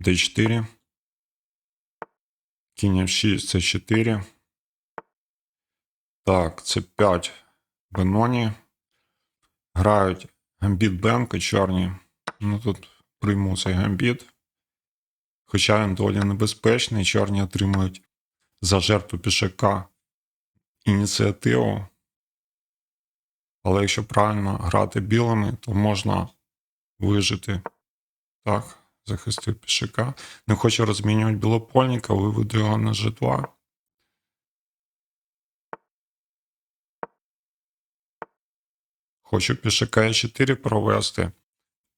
d4. Кінь f6 це 4. Так, це 5 Беноні. Грають гамбіт Бенко чорні. Ну тут прийму цей гамбіт. Хоча він доволі небезпечний, чорні отримують за жертву пішака ініціативу. Але якщо правильно грати білими, то можна вижити. Так, захистив пішака. Не хочу розмінювати білопольника, виведу його на G2. Хочу пішака Е4 провести,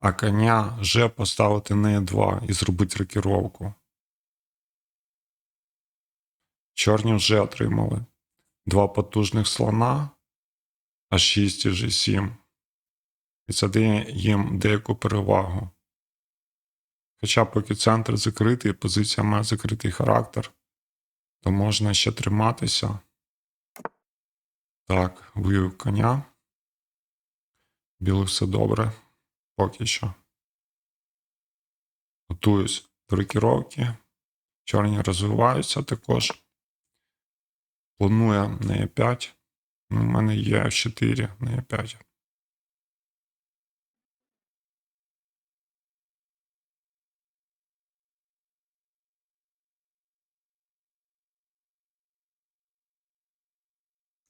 а коня G поставити на Е2 і зробити рокіровку. Чорні вже отримали два потужних слона, А6 і G7. І це дає їм деяку перевагу. Хоча поки центр закритий, позиція має закритий характер, то можна ще триматися. Так, вивів коня. Білих все добре. Поки що. Готуюсь до рокіровки. Чорні розвиваються також. Планує на Е5. Ну, У мене є F4 на Е5.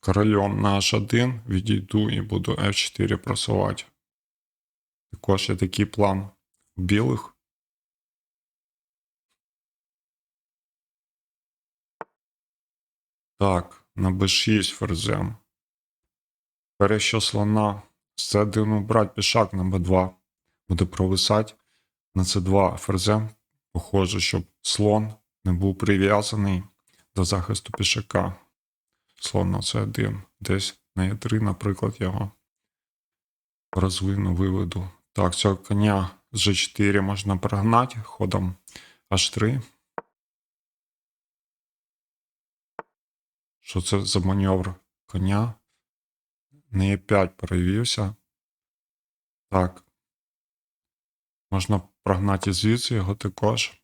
Королем на H1 відійду і буду F4 просувати. Також є такий план у білих. Так, на b6 ферзем. Перещо слона з c1 брать пішак на b2. Буде провисати на c2 ферзем. Похоже, щоб слон не був прив'язаний до захисту пішака. Слон на c1. Десь на e3, наприклад, його розвину, виведу. Так, цього коня з g4 можна прогнати ходом h3. Що це за маневр коня? На Е5 перевівся. Так. Можна прогнати звідси його також.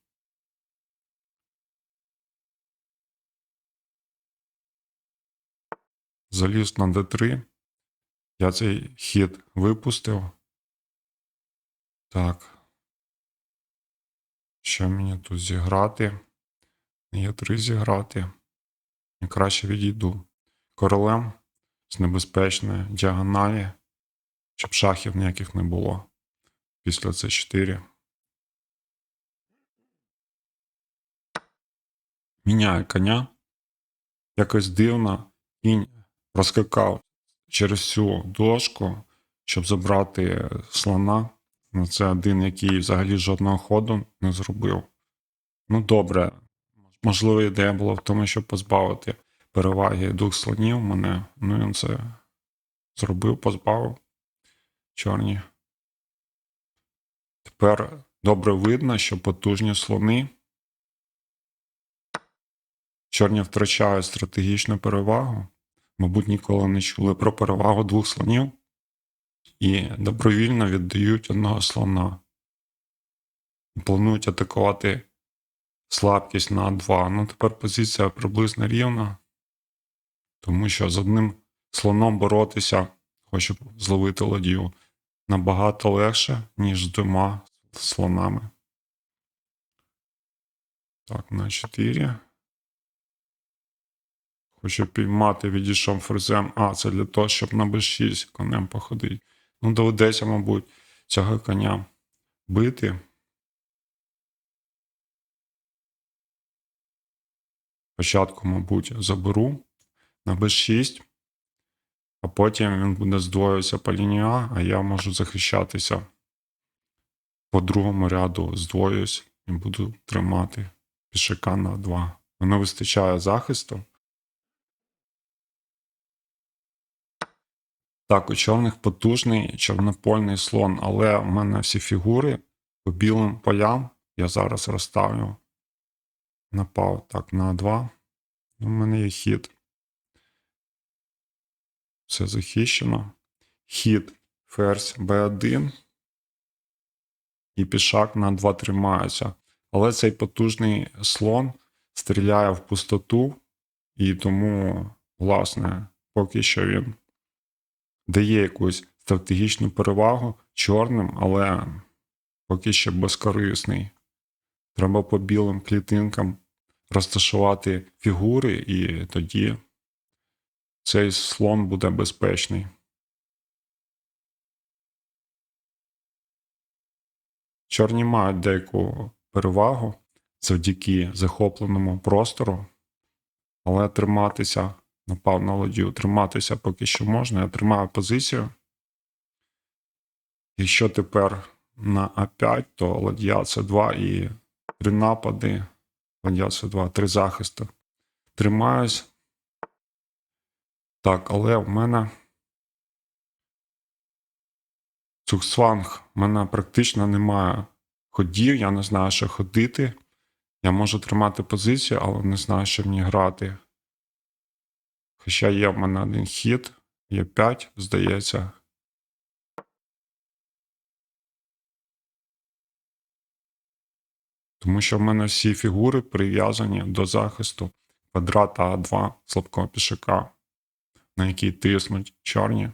Заліз на d3. Я цей хід випустив. Так. Що мені тут зіграти? Є 3 зіграти. І краще відійду королем з небезпечної діагоналі, щоб шахів ніяких не було. Після c4. Міняю коня. Якось дивно кінь розкакав через всю дошку, щоб забрати слона. Ну, Це один, який взагалі жодного ходу не зробив. Ну, добре. Можливо, ідея була в тому, щоб позбавити переваги двох слонів мене. Ну, він це зробив, позбавив. Чорні. Тепер добре видно, що потужні слони. Чорні втрачають стратегічну перевагу. Мабуть, ніколи не чули про перевагу двох слонів. І добровільно віддають одного слона. Планують атакувати слабкість на 2. Ну, тепер позиція приблизно рівна. Тому що з одним слоном боротися, хочу зловити ладію, набагато легше, ніж з двома слонами. Так, на 4. Хочу піймати, відійшов ферзем. А, це для того, щоб на b6 конем походити. Ну, доведеться, мабуть, цього коня бити. Спочатку, мабуть, заберу на b6, а потім він буде здвоюватися по лінії А, а я можу захищатися по другому ряду, здвоююсь і буду тримати пішака на 2. Воно вистачає захисту. Так, у чорних потужний чорнопольний слон, але в мене всі фігури по білим полям. Я зараз розставлю. Напав так на 2. У мене є хід. Все захищено. Хід ферзь b1. І пішак на 2 тримається. Але цей потужний слон стріляє в пустоту, і тому, власне, поки що він дає якусь стратегічну перевагу чорним, але поки що безкорисний. Треба по білим клітинкам розташувати фігури, і тоді цей слон буде безпечний. Чорні мають деяку перевагу завдяки захопленому простору, але триматися, напав на ладью, триматися поки що можна. Я тримаю позицію. Якщо тепер на А5, то ладья С2 і три напади, ладья С2, три захисти. Тримаюсь. Так, але в мене Цуксванг, в мене практично немає ходів, я не знаю, що ходити. Я можу тримати позицію, але не знаю, що ній грати. Хоча є в мене один хід, є 5, здається. Тому що в мене всі фігури прив'язані до захисту квадрата А2 слабкого пішака, на який тиснуть чорні.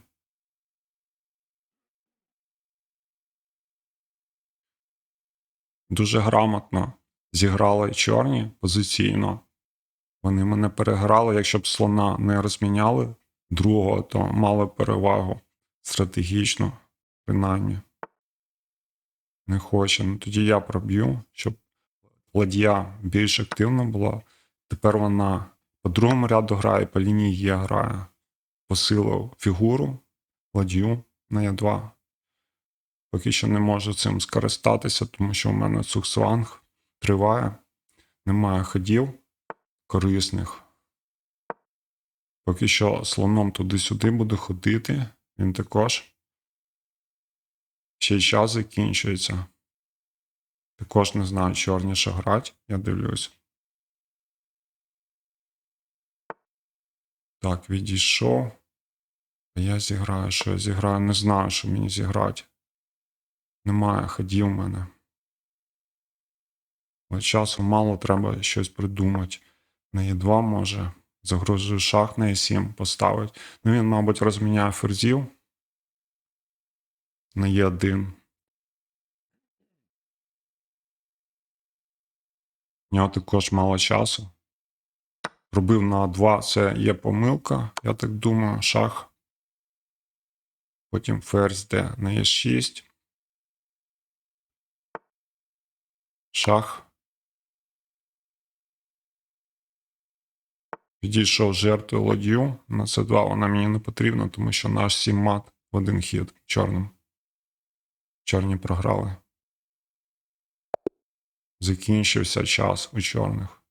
Дуже грамотно зіграли чорні позиційно. Вони мене переграли. Якщо б слона не розміняли другого, то мали перевагу стратегічно, принаймні. Не хоче. Ну тоді я проб'ю, щоб ладья більш активна була. Тепер вона по другому ряду грає, по лінії Є грає. Посилив фігуру, ладью на Е2. Поки що не можу цим скористатися, тому що у мене цуксванг триває, немає ходів корисних. Поки що слоном туди-сюди буду ходити, він також. Ще й час закінчується. Також не знаю, чорні що грати, я дивлюсь. Так, відійшов. А я зіграю, що я зіграю, не знаю, що мені зіграти. Немає ходів в мене. Але часу мало треба щось придумати. На Е2 може. Загрожую шах на Е7 поставить. Ну він, мабуть, розміняє ферзів. На Е1. У нього також мало часу. Пробив на А2, це є помилка, я так думаю, шах. Потім ферзь де на Е6. Шах. Підійшов жертвою ладью на С2. Вона мені не потрібна, тому що наш 7 мат в один хід чорним. Чорні програли. Закінчився час у чорних.